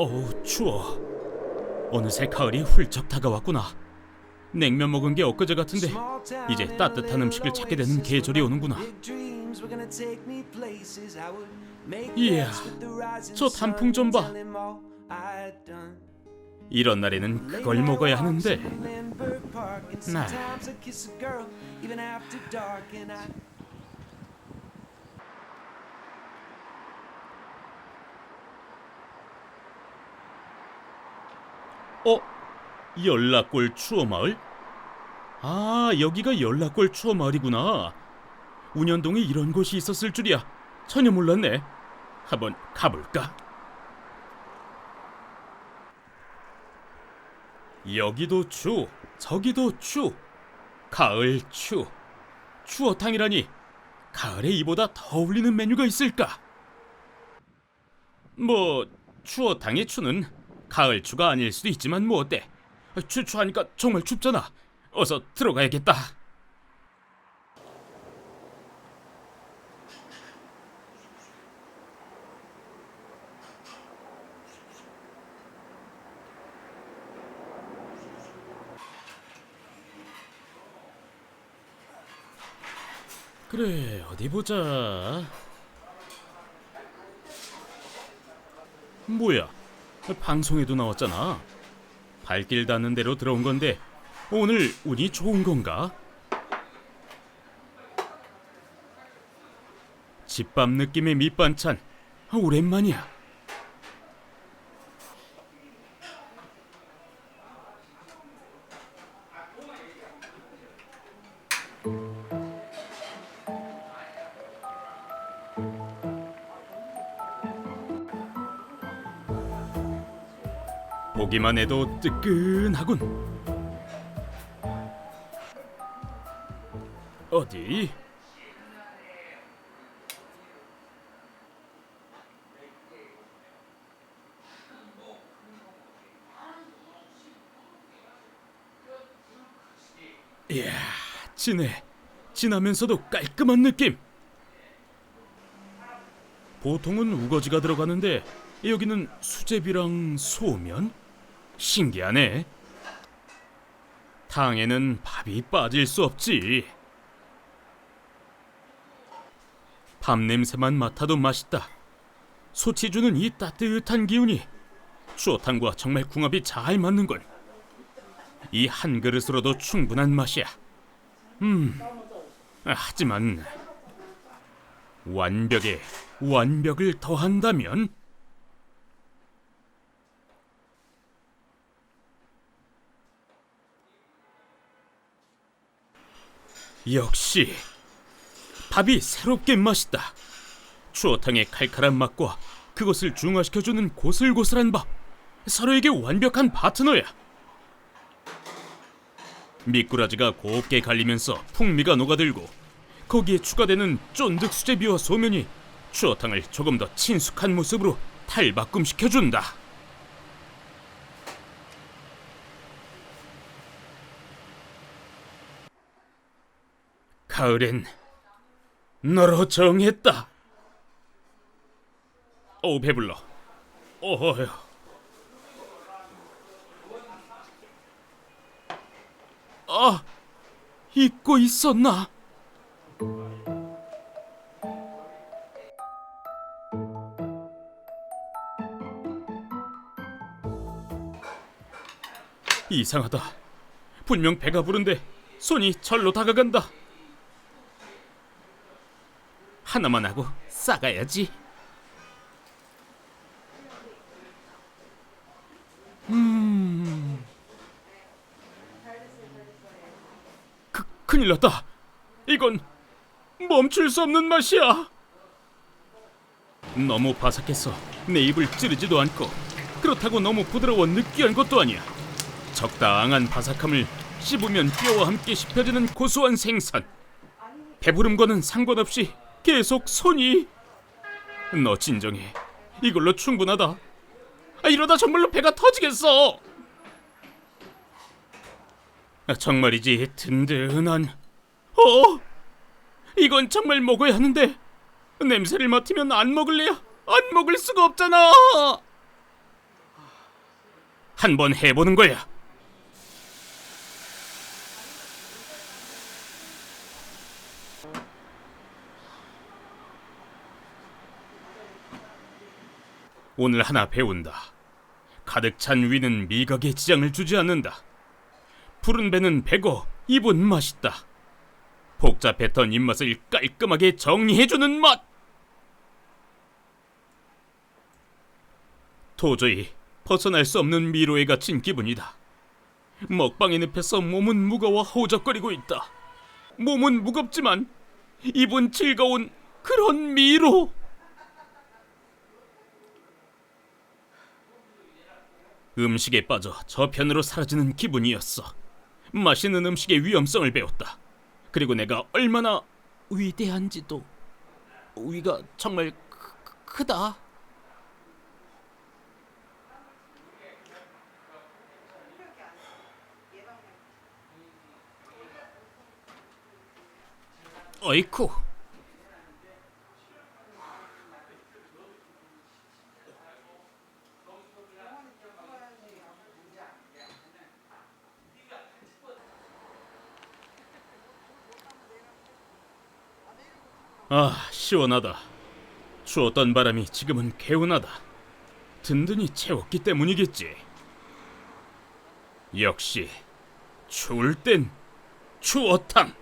어우 추워. 어느새 가을이 훌쩍 다가왔구나. 냉면 먹은 게 엊그제 같은데 이제 따뜻한 음식을 찾게 되는 계절이 오는구나. 이야, 저 단풍 좀 봐. 이런 날에는 그걸 먹어야 하는데. 나. 어? 연락골 추어마을? 아, 여기가 연락골 추어마을이구나. 운현동에 이런 곳이 있었을 줄이야. 전혀 몰랐네. 한번 가볼까? 여기도 추, 저기도 추. 가을 추. 추어탕이라니. 가을에 이보다 더 어울리는 메뉴가 있을까? 뭐 추어탕의 추는 가을 추가 아닐 수도 있지만 뭐 어때? 추추하니까 정말 춥잖아. 어서 들어가야겠다. 그래 어디 보자. 뭐야? 방송에도 나왔잖아. 발길 닿는 대로 들어온 건데 오늘 운이 좋은 건가? 집밥 느낌의 밑반찬 오랜만이야. 보기만 해도 뜨끈하군. 어디? 이야, 진해. 진하면서도 깔끔한 느낌. 보통은 우거지가 들어가는데 여기는 수제비랑 소면? 신기하네. 탕에는 밥이 빠질 수 없지. 밥 냄새만 맡아도 맛있다. 소치 주는 이 따뜻한 기운이 추어탕과 정말 궁합이 잘 맞는 걸. 이 한 그릇으로도 충분한 맛이야. 음, 아, 하지만 완벽에 완벽을 더한다면 역시 밥이 새롭게 맛있다. 추어탕의 칼칼한 맛과 그것을 중화시켜주는 고슬고슬한 밥. 서로에게 완벽한 파트너야. 미꾸라지가 곱게 갈리면서 풍미가 녹아들고 거기에 추가되는 쫀득 수제비와 소면이 추어탕을 조금 더 친숙한 모습으로 탈바꿈시켜준다. 가을엔 너로 정했다. 어우 배불러. 어허휴. 아, 잊고 있었나? 이상하다. 분명 배가 부른데 손이 절로 다가간다. 하나만 하고 싸가야지. 음. 그, 큰일 났다. 이건 멈출 수 없는 맛이야. 너무 바삭해서 내 입을 찌르지도 않고 그렇다고 너무 부드러워 느끼한 것도 아니야. 적당한 바삭함을 씹으면 뼈와 함께 씹혀지는 고소한 생선. 배부름과는 상관없이 계속 손이. 너 진정해. 이걸로 충분하다. 아, 이러다 정말로 배가 터지겠어. 아, 정말이지 든든한. 어? 이건 정말 먹어야 하는데 냄새를 맡으면 안 먹을래야? 안 먹을 수가 없잖아. 한 번 해보는 거야. 오늘 하나 배운다. 가득 찬 위는 미각에 지장을 주지 않는다. 푸른 배는 배고 입은 맛있다. 복잡했던 입맛을 깔끔하게 정리해주는 맛. 도저히 벗어날 수 없는 미로에 갇힌 기분이다. 먹방의 늪에서 몸은 무거워 허우적거리고 있다. 몸은 무겁지만 입은 즐거운 그런 미로. 음식에 빠져 저편으로 사라지는 기분이었어. 맛있는 음식의 위험성을 배웠다. 그리고 내가 얼마나 위대한지도 위가 정말 크, 크다. 어이쿠. 아, 시원하다. 추웠던 바람이 지금은 개운하다. 든든히 채웠기 때문이겠지. 역시 추울 땐 추어탕.